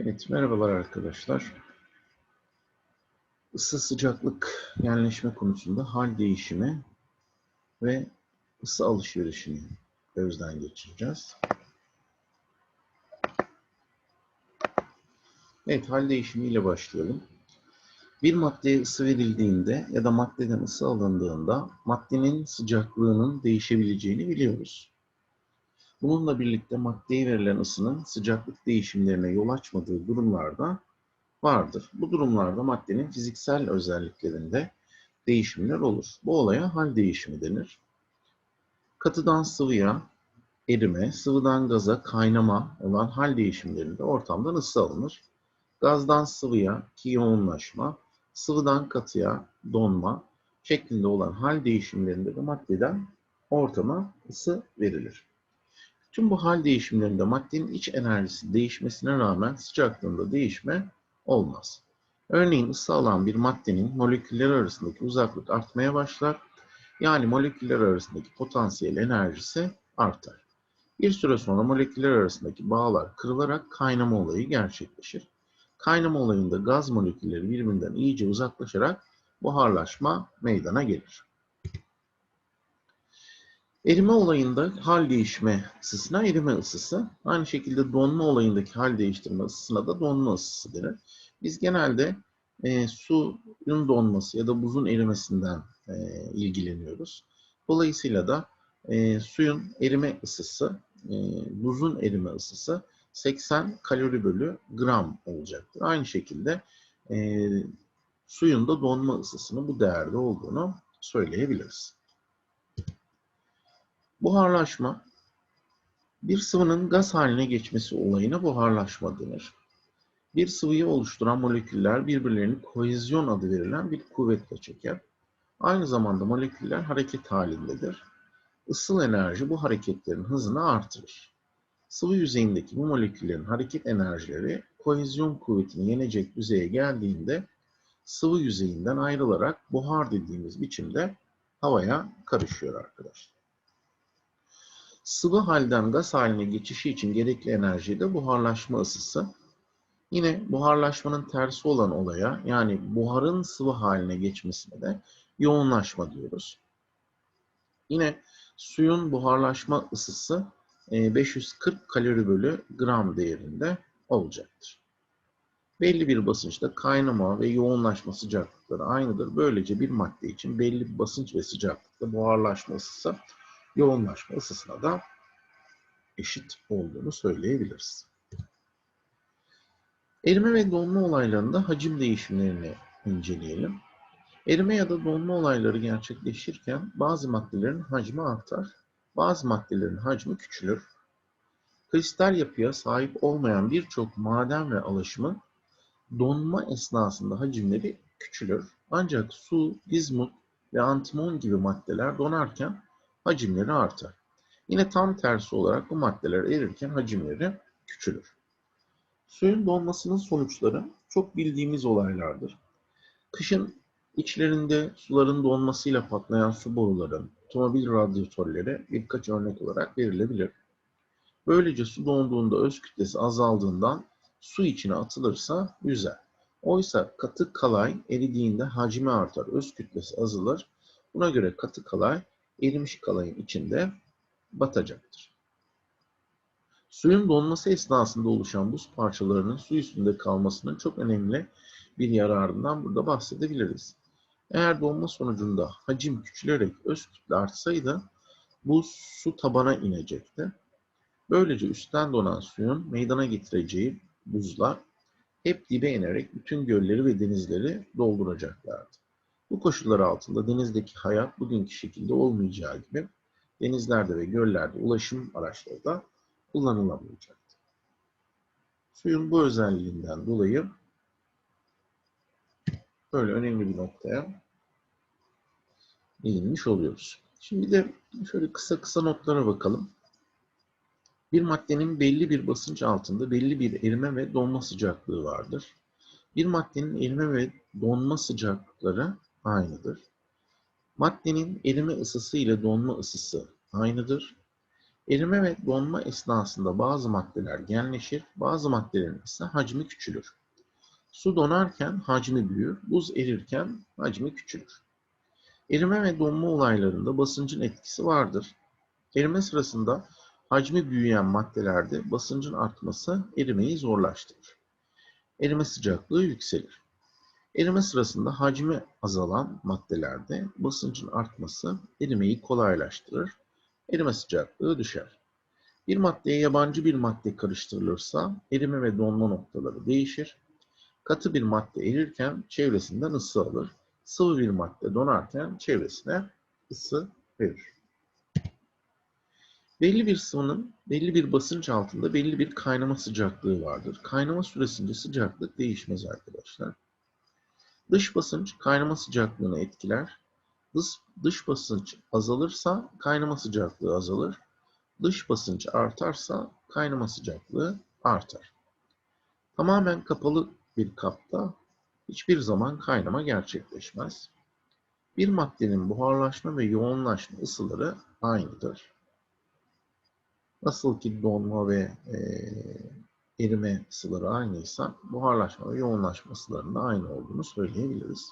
Evet, merhabalar arkadaşlar. Isı sıcaklık yerleşme konusunda hal değişimi ve ısı alışverişini gözden geçireceğiz. Evet, hal değişimiyle başlayalım. Bir maddeye ısı verildiğinde ya da maddeden ısı alındığında maddenin sıcaklığının değişebileceğini biliyoruz. Bununla birlikte maddeye verilen ısının sıcaklık değişimlerine yol açmadığı durumlarda vardır. Bu durumlarda maddenin fiziksel özelliklerinde değişimler olur. Bu olaya hal değişimi denir. Katıdan sıvıya erime, sıvıdan gaza kaynama olan hal değişimlerinde ortamdan ısı alınır. Gazdan sıvıya ki yoğunlaşma, sıvıdan katıya donma şeklinde olan hal değişimlerinde de maddeden ortama ısı verilir. Tüm bu hal değişimlerinde maddenin iç enerjisi değişmesine rağmen sıcaklığında değişme olmaz. Örneğin ısı alan bir maddenin moleküller arasındaki uzaklık artmaya başlar. Yani moleküller arasındaki potansiyel enerjisi artar. Bir süre sonra moleküller arasındaki bağlar kırılarak kaynama olayı gerçekleşir. Kaynama olayında gaz molekülleri birbirinden iyice uzaklaşarak buharlaşma meydana gelir. Erime olayında hal değişme ısısına erime ısısı, aynı şekilde donma olayındaki hal değiştirme ısısına da donma ısısı denir. Biz genelde e, suyun donması ya da buzun erimesinden e, ilgileniyoruz. Dolayısıyla da e, suyun erime ısısı, e, buzun erime ısısı 80 kalori bölü gram olacaktır. Aynı şekilde e, suyun da donma ısısının bu değerde olduğunu söyleyebiliriz. Buharlaşma, bir sıvının gaz haline geçmesi olayına buharlaşma denir. Bir sıvıyı oluşturan moleküller birbirlerini kohezyon adı verilen bir kuvvetle çeker. Aynı zamanda moleküller hareket halindedir. Isıl enerji bu hareketlerin hızını artırır. Sıvı yüzeyindeki bu moleküllerin hareket enerjileri kohezyon kuvvetini yenecek düzeye geldiğinde sıvı yüzeyinden ayrılarak buhar dediğimiz biçimde havaya karışıyor arkadaşlar. Sıvı halden gaz haline geçişi için gerekli enerji de buharlaşma ısısı. Yine buharlaşmanın tersi olan olaya yani buharın sıvı haline geçmesine de yoğunlaşma diyoruz. Yine suyun buharlaşma ısısı 540 e, kalori bölü gram değerinde olacaktır. Belli bir basınçta kaynama ve yoğunlaşma sıcaklıkları aynıdır. Böylece bir madde için belli bir basınç ve sıcaklıkta buharlaşma ısısı yoğunlaşma ısısına da eşit olduğunu söyleyebiliriz. Erime ve donma olaylarında hacim değişimlerini inceleyelim. Erime ya da donma olayları gerçekleşirken bazı maddelerin hacmi artar, bazı maddelerin hacmi küçülür. Kristal yapıya sahip olmayan birçok maden ve alaşımın donma esnasında hacimleri küçülür. Ancak su, bizmut ve antimon gibi maddeler donarken hacimleri artar. Yine tam tersi olarak bu maddeler erirken hacimleri küçülür. Suyun donmasının sonuçları çok bildiğimiz olaylardır. Kışın içlerinde suların donmasıyla patlayan su boruları, otomobil radyatörleri birkaç örnek olarak verilebilir. Böylece su donduğunda öz kütlesi azaldığından su içine atılırsa yüzer. Oysa katı kalay eridiğinde hacmi artar, öz kütlesi azalır. Buna göre katı kalay erimiş kalayın içinde batacaktır. Suyun donması esnasında oluşan buz parçalarının su üstünde kalmasının çok önemli bir yararından burada bahsedebiliriz. Eğer donma sonucunda hacim küçülerek öz kütle artsaydı bu su tabana inecekti. Böylece üstten donan suyun meydana getireceği buzlar hep dibe inerek bütün gölleri ve denizleri dolduracaklardı. Bu koşullar altında denizdeki hayat bugünkü şekilde olmayacağı gibi denizlerde ve göllerde ulaşım araçları da kullanılamayacaktı. Suyun bu özelliğinden dolayı böyle önemli bir noktaya değinmiş oluyoruz. Şimdi de şöyle kısa kısa notlara bakalım. Bir maddenin belli bir basınç altında belli bir erime ve donma sıcaklığı vardır. Bir maddenin erime ve donma sıcaklıkları aynıdır. Maddenin erime ısısı ile donma ısısı aynıdır. Erime ve donma esnasında bazı maddeler genleşir, bazı maddelerin ise hacmi küçülür. Su donarken hacmi büyür, buz erirken hacmi küçülür. Erime ve donma olaylarında basıncın etkisi vardır. Erime sırasında hacmi büyüyen maddelerde basıncın artması erimeyi zorlaştırır. Erime sıcaklığı yükselir. Erime sırasında hacmi azalan maddelerde basıncın artması erimeyi kolaylaştırır. Erime sıcaklığı düşer. Bir maddeye yabancı bir madde karıştırılırsa erime ve donma noktaları değişir. Katı bir madde erirken çevresinden ısı alır. Sıvı bir madde donarken çevresine ısı verir. Belli bir sıvının belli bir basınç altında belli bir kaynama sıcaklığı vardır. Kaynama süresince sıcaklık değişmez arkadaşlar. Dış basınç kaynama sıcaklığını etkiler. Dış, dış basınç azalırsa kaynama sıcaklığı azalır. Dış basınç artarsa kaynama sıcaklığı artar. Tamamen kapalı bir kapta hiçbir zaman kaynama gerçekleşmez. Bir maddenin buharlaşma ve yoğunlaşma ısıları aynıdır. Nasıl ki donma ve e, erime ısıları aynıysa buharlaşma ve yoğunlaşma ısılarının da aynı olduğunu söyleyebiliriz.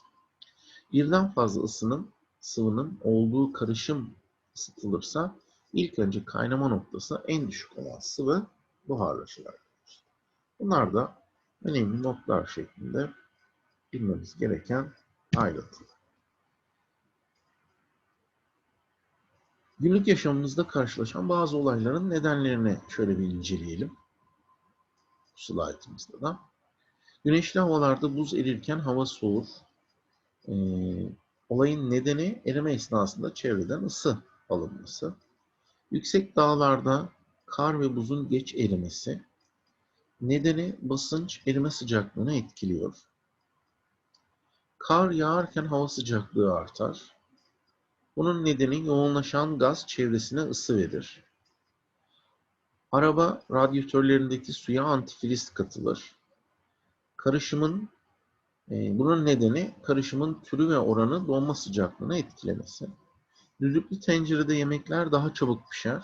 Birden fazla ısının sıvının olduğu karışım ısıtılırsa ilk önce kaynama noktası en düşük olan sıvı buharlaşır. Bunlar da önemli notlar şeklinde bilmemiz gereken ayrıntılar. Günlük yaşamımızda karşılaşan bazı olayların nedenlerini şöyle bir inceleyelim. Bu slaytımızda da. Güneşli havalarda buz erirken hava soğur. Ee, olayın nedeni erime esnasında çevreden ısı alınması. Yüksek dağlarda kar ve buzun geç erimesi. Nedeni basınç erime sıcaklığını etkiliyor. Kar yağarken hava sıcaklığı artar. Bunun nedeni yoğunlaşan gaz çevresine ısı verir. Araba radyatörlerindeki suya antifriz katılır. Karışımın e, bunun nedeni karışımın türü ve oranı donma sıcaklığını etkilemesi. Düdüklü tencerede yemekler daha çabuk pişer.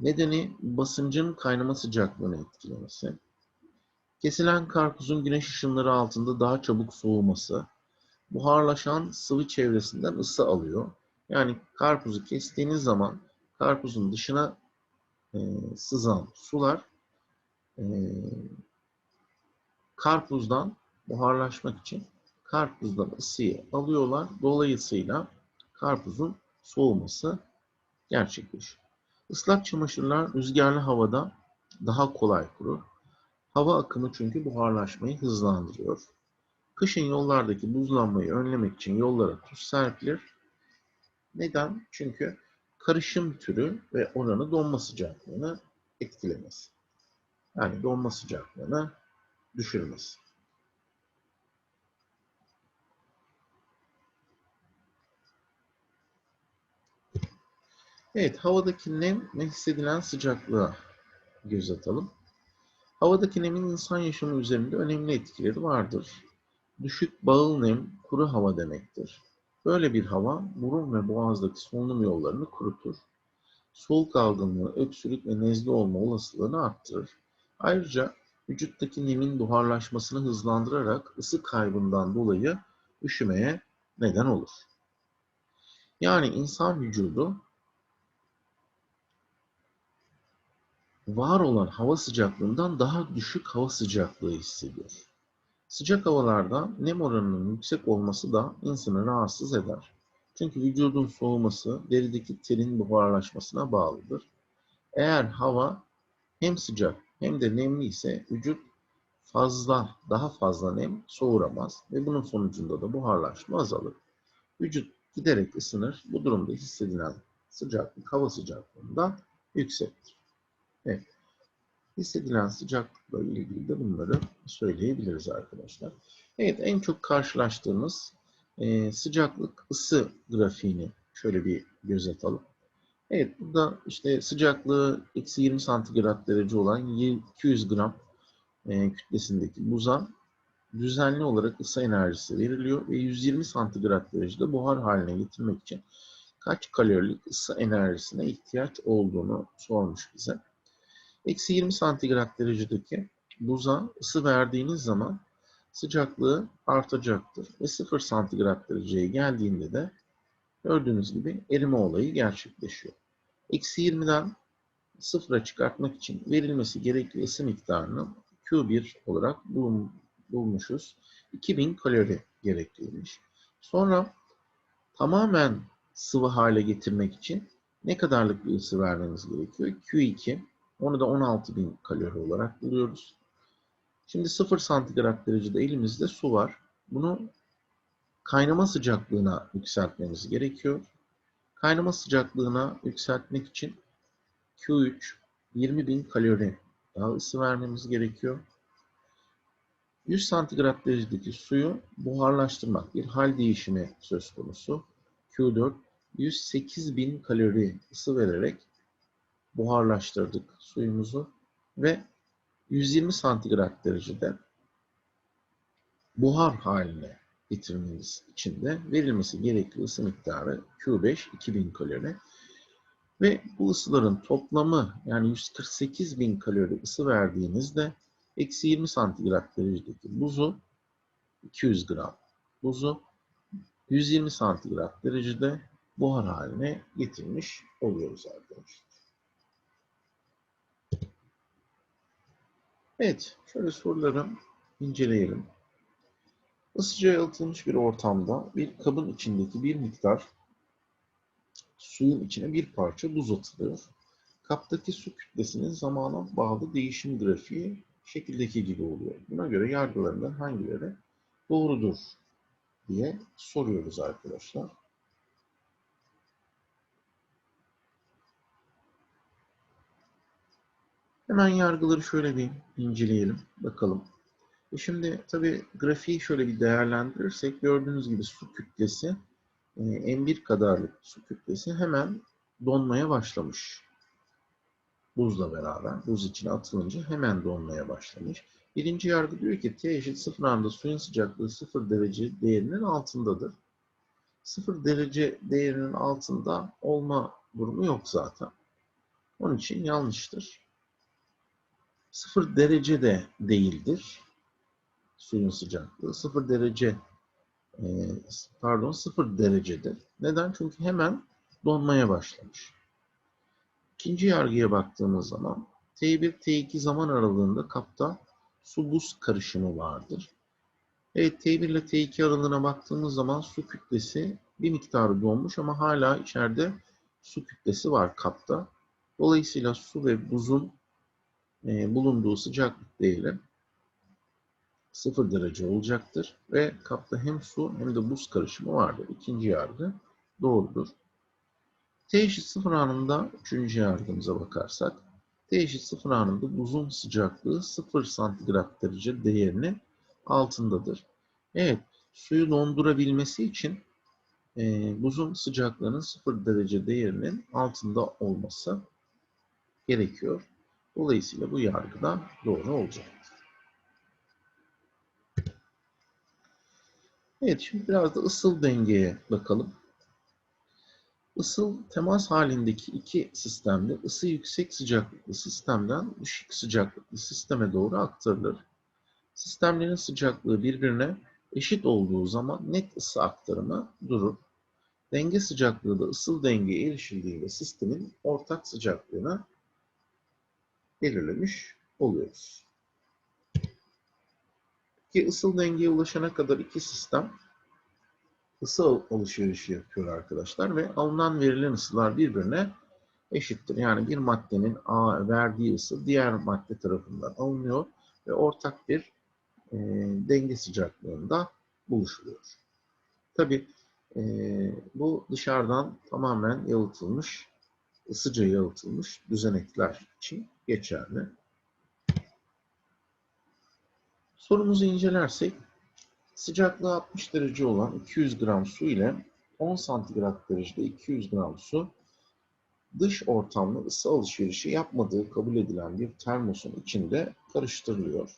Nedeni basıncın kaynama sıcaklığını etkilemesi. Kesilen karpuzun güneş ışınları altında daha çabuk soğuması. Buharlaşan sıvı çevresinden ısı alıyor. Yani karpuzu kestiğiniz zaman karpuzun dışına e, sızan sular e, karpuzdan buharlaşmak için karpuzdan ısıyı alıyorlar. Dolayısıyla karpuzun soğuması gerçekleşiyor. Islak çamaşırlar rüzgarlı havada daha kolay kurur. Hava akımı çünkü buharlaşmayı hızlandırıyor. Kışın yollardaki buzlanmayı önlemek için yollara tuz serpilir. Neden? Çünkü karışım türü ve oranı donma sıcaklığını etkilemez. Yani donma sıcaklığını düşürmez. Evet, havadaki nem ve hissedilen sıcaklığa göz atalım. Havadaki nemin insan yaşamı üzerinde önemli etkileri vardır. Düşük bağıl nem, kuru hava demektir. Böyle bir hava burun ve boğazdaki solunum yollarını kurutur. Soğuk algınlığı, öksürük ve nezle olma olasılığını arttırır. Ayrıca vücuttaki nemin buharlaşmasını hızlandırarak ısı kaybından dolayı üşümeye neden olur. Yani insan vücudu var olan hava sıcaklığından daha düşük hava sıcaklığı hissediyor. Sıcak havalarda nem oranının yüksek olması da insanı rahatsız eder. Çünkü vücudun soğuması derideki terin buharlaşmasına bağlıdır. Eğer hava hem sıcak hem de nemli ise vücut fazla, daha fazla nem soğuramaz ve bunun sonucunda da buharlaşma azalır. Vücut giderek ısınır. Bu durumda hissedilen sıcaklık hava sıcaklığında yüksektir. Evet. Hissedilen sıcaklıkla ilgili de bunları söyleyebiliriz arkadaşlar. Evet en çok karşılaştığımız e, sıcaklık ısı grafiğini şöyle bir göz atalım. Evet burada işte sıcaklığı eksi 20 santigrat derece olan 200 gram e, kütlesindeki buza düzenli olarak ısı enerjisi veriliyor ve 120 santigrat derecede buhar haline getirmek için kaç kalorilik ısı enerjisine ihtiyaç olduğunu sormuş bize. Eksi 20 santigrat derecedeki buza ısı verdiğiniz zaman sıcaklığı artacaktır. Ve 0 santigrat dereceye geldiğinde de gördüğünüz gibi erime olayı gerçekleşiyor. Eksi 20'den sıfıra çıkartmak için verilmesi gerekli ısı miktarını Q1 olarak bulmuşuz. 2000 kalori gerekliymiş. Sonra tamamen sıvı hale getirmek için ne kadarlık bir ısı vermemiz gerekiyor? Q2. Onu da 16.000 kalori olarak buluyoruz. Şimdi 0 santigrat derecede elimizde su var. Bunu kaynama sıcaklığına yükseltmemiz gerekiyor. Kaynama sıcaklığına yükseltmek için Q3 20.000 kalori daha ısı vermemiz gerekiyor. 100 santigrat derecedeki suyu buharlaştırmak bir hal değişimi söz konusu. Q4 108.000 kalori ısı vererek buharlaştırdık suyumuzu ve 120 santigrat derecede buhar haline getirmemiz için de verilmesi gerekli ısı miktarı Q5 2000 kalori. Ve bu ısıların toplamı yani 148 bin kalori ısı verdiğinizde eksi 20 santigrat derecedeki buzu 200 gram buzu 120 santigrat derecede buhar haline getirmiş oluyoruz arkadaşlar. Evet, şöyle soruları inceleyelim. Isıca yalıtılmış bir ortamda bir kabın içindeki bir miktar suyun içine bir parça buz atılıyor. Kaptaki su kütlesinin zamana bağlı değişim grafiği şekildeki gibi oluyor. Buna göre yargılarından hangileri doğrudur diye soruyoruz arkadaşlar. Hemen yargıları şöyle bir inceleyelim, bakalım. E şimdi tabii grafiği şöyle bir değerlendirirsek gördüğünüz gibi su kütlesi M1 kadarlık su kütlesi hemen donmaya başlamış. Buzla beraber, buz içine atılınca hemen donmaya başlamış. Birinci yargı diyor ki T eşit 0 anda suyun sıcaklığı 0 derece değerinin altındadır. 0 derece değerinin altında olma durumu yok zaten. Onun için yanlıştır. 0 derece de değildir suyun sıcaklığı. 0 derece pardon 0 derecedir. Neden? Çünkü hemen donmaya başlamış. İkinci yargıya baktığımız zaman T1, T2 zaman aralığında kapta su buz karışımı vardır. Evet T1 ile T2 aralığına baktığımız zaman su kütlesi bir miktarı donmuş ama hala içeride su kütlesi var kapta. Dolayısıyla su ve buzun e, bulunduğu sıcaklık değeri 0 derece olacaktır. Ve kapta hem su hem de buz karışımı vardır. İkinci yargı doğrudur. T eşit 0 anında üçüncü yargımıza bakarsak T eşit 0 anında buzun sıcaklığı 0 santigrat derece değerinin altındadır. Evet, suyu dondurabilmesi için e, buzun sıcaklığının 0 derece değerinin altında olması gerekiyor. Dolayısıyla bu yargı da doğru olacaktır. Evet, şimdi biraz da ısıl dengeye bakalım. Isıl temas halindeki iki sistemde ısı yüksek sıcaklıklı sistemden düşük sıcaklıklı sisteme doğru aktarılır. Sistemlerin sıcaklığı birbirine eşit olduğu zaman net ısı aktarımı durur. Denge sıcaklığı da ısıl dengeye erişildiğinde sistemin ortak sıcaklığını belirlemiş oluyoruz. Ki ısıl dengeye ulaşana kadar iki sistem ısı alışverişi yapıyor arkadaşlar ve alınan verilen ısılar birbirine eşittir. Yani bir maddenin A verdiği ısı diğer madde tarafından alınıyor ve ortak bir e, denge sıcaklığında buluşuluyor. Tabi e, bu dışarıdan tamamen yalıtılmış, ısıca yalıtılmış düzenekler için geçerli. Sorumuzu incelersek sıcaklığı 60 derece olan 200 gram su ile 10 santigrat derecede 200 gram su dış ortamda ısı alışverişi yapmadığı kabul edilen bir termosun içinde karıştırılıyor.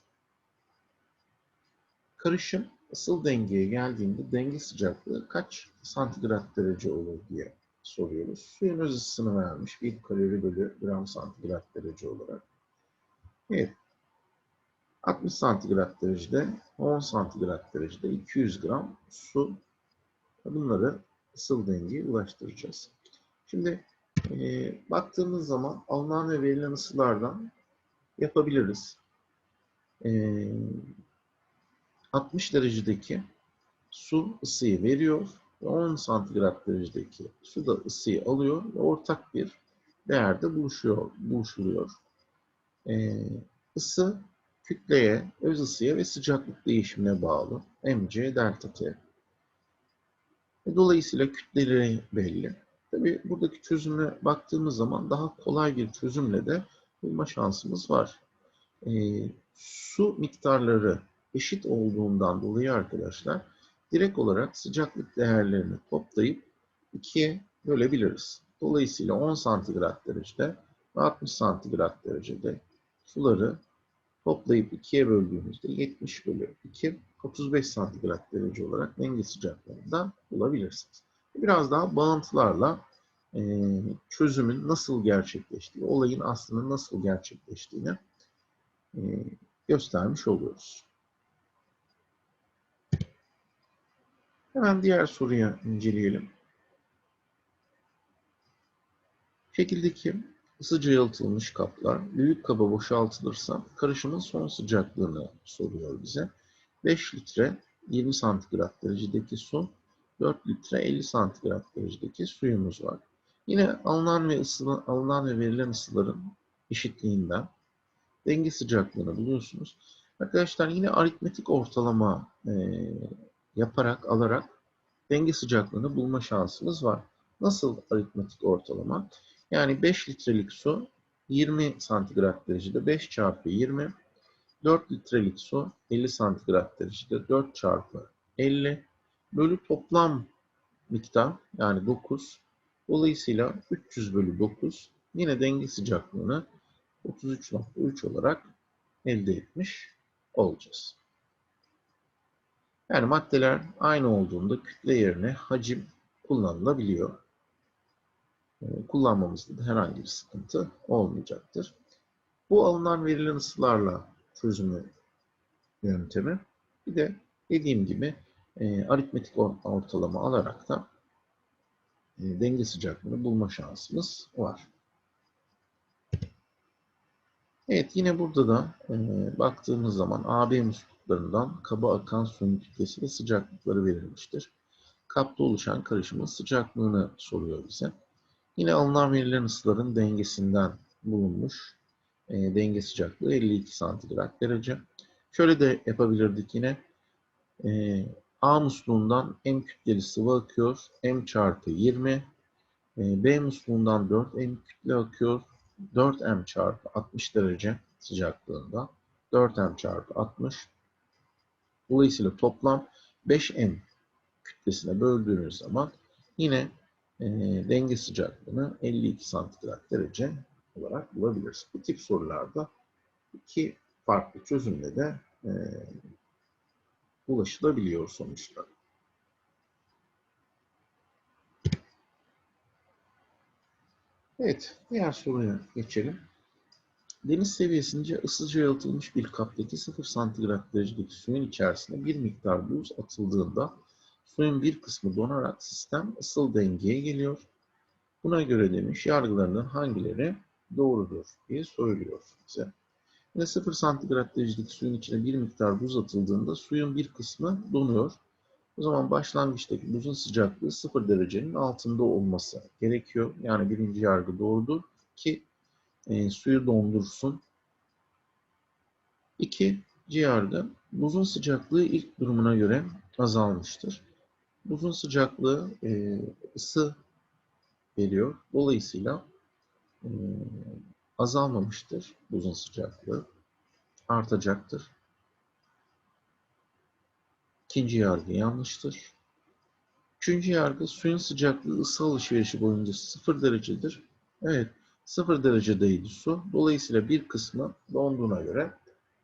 Karışım ısıl dengeye geldiğinde denge sıcaklığı kaç santigrat derece olur diye soruyoruz. Suyun öz ısısını vermiş. 1 kalori bölü gram santigrat derece olarak. Evet. 60 santigrat derecede, 10 santigrat derecede 200 gram su. Bunları ısıl dengeye ulaştıracağız. Şimdi e, baktığımız zaman alınan ve verilen ısılardan yapabiliriz. E, 60 derecedeki su ısıyı veriyor ve 10 santigrat derecedeki su da ısıyı alıyor ve ortak bir değerde buluşuyor, buluşuluyor. E, ısı kütleye, öz ısıya ve sıcaklık değişimine bağlı. mc delta t. E, dolayısıyla kütleleri belli. Tabi buradaki çözüme baktığımız zaman daha kolay bir çözümle de bulma şansımız var. E, su miktarları eşit olduğundan dolayı arkadaşlar direkt olarak sıcaklık değerlerini toplayıp ikiye bölebiliriz. Dolayısıyla 10 santigrat derecede ve 60 santigrat derecede suları toplayıp ikiye böldüğümüzde 70 bölü 2 35 santigrat derece olarak denge sıcaklığında bulabilirsiniz. Biraz daha bağıntılarla çözümün nasıl gerçekleştiği, olayın aslında nasıl gerçekleştiğini göstermiş oluyoruz. Hemen diğer soruya inceleyelim. Şekildeki ısıca yalıtılmış kaplar büyük kaba boşaltılırsa karışımın son sıcaklığını soruyor bize. 5 litre 20 santigrat derecedeki su, 4 litre 50 santigrat derecedeki suyumuz var. Yine alınan ve ısı, alınan ve verilen ısıların eşitliğinden denge sıcaklığını buluyorsunuz. Arkadaşlar yine aritmetik ortalama e, yaparak, alarak denge sıcaklığını bulma şansımız var. Nasıl aritmetik ortalama? Yani 5 litrelik su 20 santigrat derecede 5 çarpı 20 4 litrelik su 50 santigrat derecede 4 çarpı 50 bölü toplam miktar yani 9. Dolayısıyla 300 bölü 9 yine denge sıcaklığını 33.3 olarak elde etmiş olacağız. Yani maddeler aynı olduğunda kütle yerine hacim kullanılabiliyor. Ee, kullanmamızda da herhangi bir sıkıntı olmayacaktır. Bu alınan verilen ısılarla çözümü yöntemi. Bir de dediğim gibi e, aritmetik ortalama alarak da e, denge sıcaklığını bulma şansımız var. Evet yine burada da e, baktığımız zaman AB musluklarından kaba akan suyun kütlesi ve sıcaklıkları verilmiştir. Kapta oluşan karışımın sıcaklığını soruyor bize. Yine alınan verilen ısıların dengesinden bulunmuş. E, denge sıcaklığı 52 santigrat derece. Şöyle de yapabilirdik yine. E, A musluğundan M kütleli sıvı akıyor. M çarpı 20. E, B musluğundan 4 M kütle akıyor. 4M çarpı 60 derece sıcaklığında. 4M çarpı 60. Dolayısıyla toplam 5M kütlesine böldüğünüz zaman yine e, denge sıcaklığını 52 santigrat derece olarak bulabiliriz. Bu tip sorularda iki farklı çözümle de e, ulaşılabiliyor sonuçta. Evet, diğer soruya geçelim. Deniz seviyesince ısıca yalıtılmış bir kaptaki 0 santigrat derecedeki suyun içerisine bir miktar buz atıldığında suyun bir kısmı donarak sistem ısıl dengeye geliyor. Buna göre demiş yargılarından hangileri doğrudur diye söylüyor bize. Yine 0 santigrat derecedeki suyun içine bir miktar buz atıldığında suyun bir kısmı donuyor. O zaman başlangıçtaki buzun sıcaklığı 0 derecenin altında olması gerekiyor. Yani birinci yargı doğrudur ki e, suyu dondursun. İkinci yargı buzun sıcaklığı ilk durumuna göre azalmıştır. Buzun sıcaklığı e, ısı veriyor. Dolayısıyla e, azalmamıştır buzun sıcaklığı. Artacaktır. İkinci yargı yanlıştır. Üçüncü yargı suyun sıcaklığı ısı alışverişi boyunca sıfır derecedir. Evet sıfır derecedeydi su. Dolayısıyla bir kısmı donduğuna göre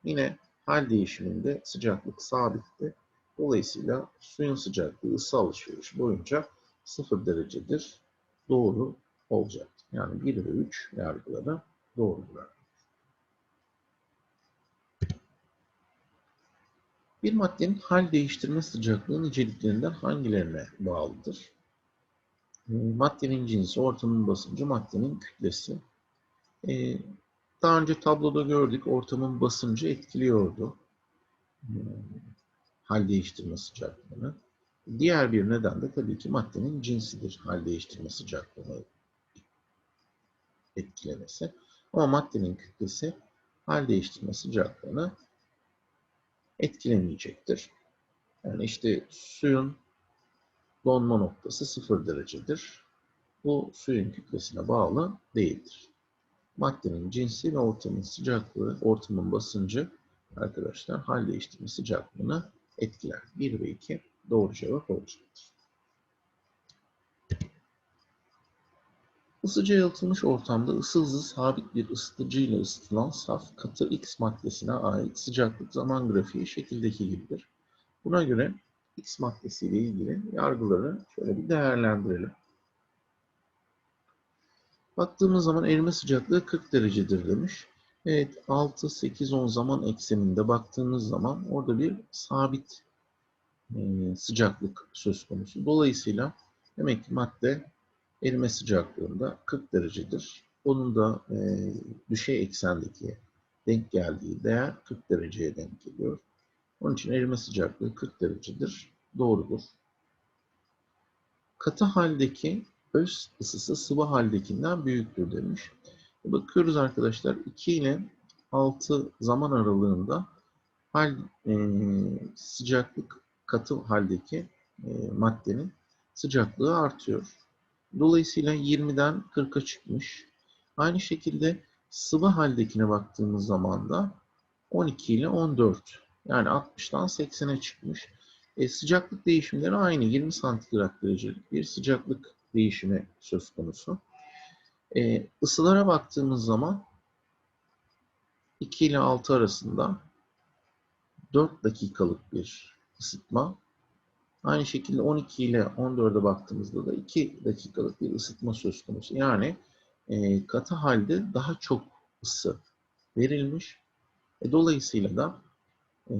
yine hal değişiminde sıcaklık sabitti. Dolayısıyla suyun sıcaklığı ısı alışverişi boyunca sıfır derecedir doğru olacaktır. Yani 1 ve 3 yargıları doğrudur. Bir maddenin hal değiştirme sıcaklığı niceliklerinden hangilerine bağlıdır? E, Maddenin cinsi, ortamın basıncı, maddenin kütlesi. E, Daha önce tabloda gördük, ortamın basıncı etkiliyordu e, hal değiştirme sıcaklığını. Diğer bir neden de tabii ki maddenin cinsidir hal değiştirme sıcaklığını etkilemesi. Ama maddenin kütlesi hal değiştirme sıcaklığını etkilemeyecektir. Yani işte suyun donma noktası 0 derecedir. Bu suyun kütlesine bağlı değildir. Maddenin cinsi ve ortamın sıcaklığı, ortamın basıncı arkadaşlar hal değiştirme sıcaklığını etkiler. 1 ve 2 doğru cevap olacaktır. Isıca yalıtılmış ortamda ısı hızı sabit bir ısıtıcı ile ısıtılan saf katı X maddesine ait sıcaklık zaman grafiği şekildeki gibidir. Buna göre X maddesi ile ilgili yargıları şöyle bir değerlendirelim. Baktığımız zaman erime sıcaklığı 40 derecedir demiş. Evet 6, 8, 10 zaman ekseninde baktığımız zaman orada bir sabit sıcaklık söz konusu. Dolayısıyla demek ki madde erime sıcaklığında 40 derecedir. Onun da e, düşey eksendeki denk geldiği değer 40 dereceye denk geliyor. Onun için erime sıcaklığı 40 derecedir. Doğrudur. Katı haldeki öz ısısı sıvı haldekinden büyüktür demiş. Bakıyoruz arkadaşlar 2 ile 6 zaman aralığında hal e, sıcaklık katı haldeki e, maddenin sıcaklığı artıyor. Dolayısıyla 20'den 40'a çıkmış. Aynı şekilde sıvı haldekine baktığımız zaman da 12 ile 14 yani 60'dan 80'e çıkmış. E, sıcaklık değişimleri aynı 20 santigrat derecelik bir sıcaklık değişimi söz konusu. E, ısılara baktığımız zaman 2 ile 6 arasında 4 dakikalık bir ısıtma. Aynı şekilde 12 ile 14'e baktığımızda da 2 dakikalık bir ısıtma söz konusu. Yani e, katı halde daha çok ısı verilmiş. E, dolayısıyla da e,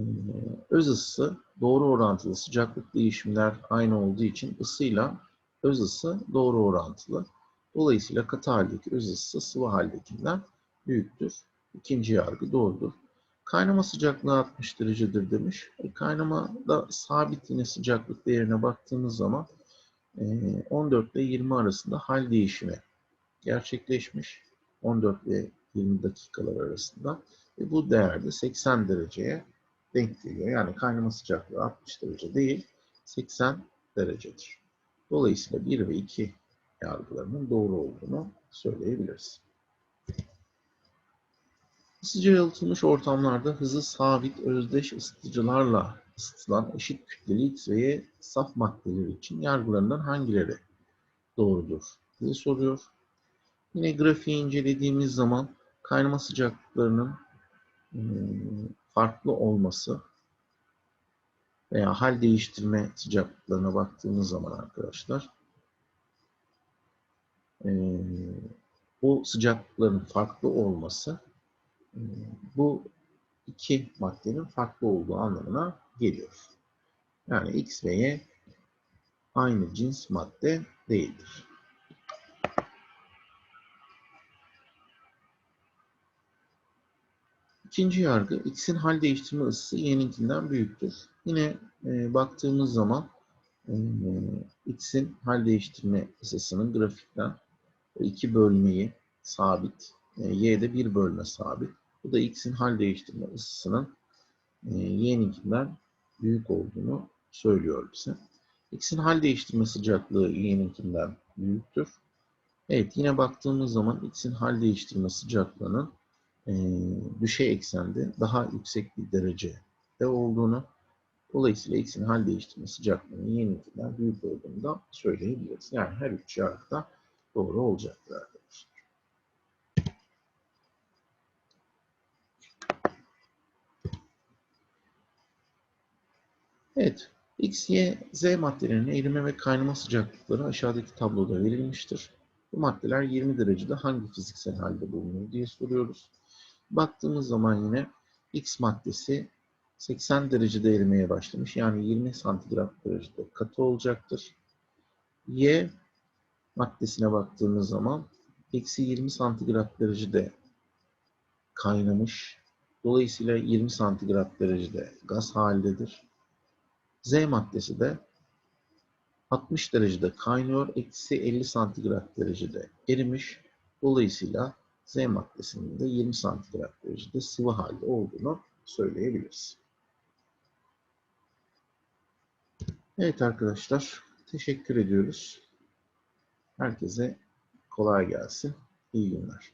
öz ısı doğru orantılı sıcaklık değişimler aynı olduğu için ısıyla öz ısı doğru orantılı. Dolayısıyla katı haldeki öz ısısı sıvı haldekinden büyüktür. İkinci yargı doğrudur. Kaynama sıcaklığı 60 derecedir demiş. E, kaynamada sabit yine sıcaklık değerine baktığımız zaman e, 14 ile 20 arasında hal değişimi gerçekleşmiş. 14 ile 20 dakikalar arasında. Ve bu değerde 80 dereceye denk geliyor. Yani kaynama sıcaklığı 60 derece değil, 80 derecedir. Dolayısıyla 1 ve 2 yargılarının doğru olduğunu söyleyebiliriz. Isıca yalıtılmış ortamlarda hızı sabit özdeş ısıtıcılarla ısıtılan eşit kütleli X saf maddeler için yargılarından hangileri doğrudur diye soruyor. Yine grafiği incelediğimiz zaman kaynama sıcaklıklarının farklı olması veya hal değiştirme sıcaklıklarına baktığımız zaman arkadaşlar bu sıcaklıkların farklı olması bu iki maddenin farklı olduğu anlamına geliyor. Yani X ve Y aynı cins madde değildir. İkinci yargı, X'in hal değiştirme ısısı Y'ninkinden büyüktür. Yine e, baktığımız zaman e, X'in hal değiştirme ısısının grafikten iki bölmeyi sabit, e, Y'de bir bölme sabit. Bu da X'in hal değiştirme ısısının e, Y'ninkinden büyük olduğunu söylüyor bize. X'in hal değiştirme sıcaklığı Y'ninkinden büyüktür. Evet yine baktığımız zaman X'in hal değiştirme sıcaklığının e, düşey eksende daha yüksek bir derecede olduğunu dolayısıyla X'in hal değiştirme sıcaklığının Y'ninkinden büyük olduğunu da söyleyebiliriz. Yani her üç yargıda doğru olacaktır arkadaşlar. Evet, X, Y, Z maddelerinin erime ve kaynama sıcaklıkları aşağıdaki tabloda verilmiştir. Bu maddeler 20 derecede hangi fiziksel halde bulunur diye soruyoruz. Baktığımız zaman yine X maddesi 80 derecede erimeye başlamış. Yani 20 santigrat derecede katı olacaktır. Y maddesine baktığımız zaman eksi 20 santigrat derecede kaynamış. Dolayısıyla 20 santigrat derecede gaz halindedir. Z maddesi de 60 derecede kaynıyor. Eksi 50 santigrat derecede erimiş. Dolayısıyla Z maddesinin de 20 santigrat derecede sıvı halde olduğunu söyleyebiliriz. Evet arkadaşlar, teşekkür ediyoruz. Herkese kolay gelsin. İyi günler.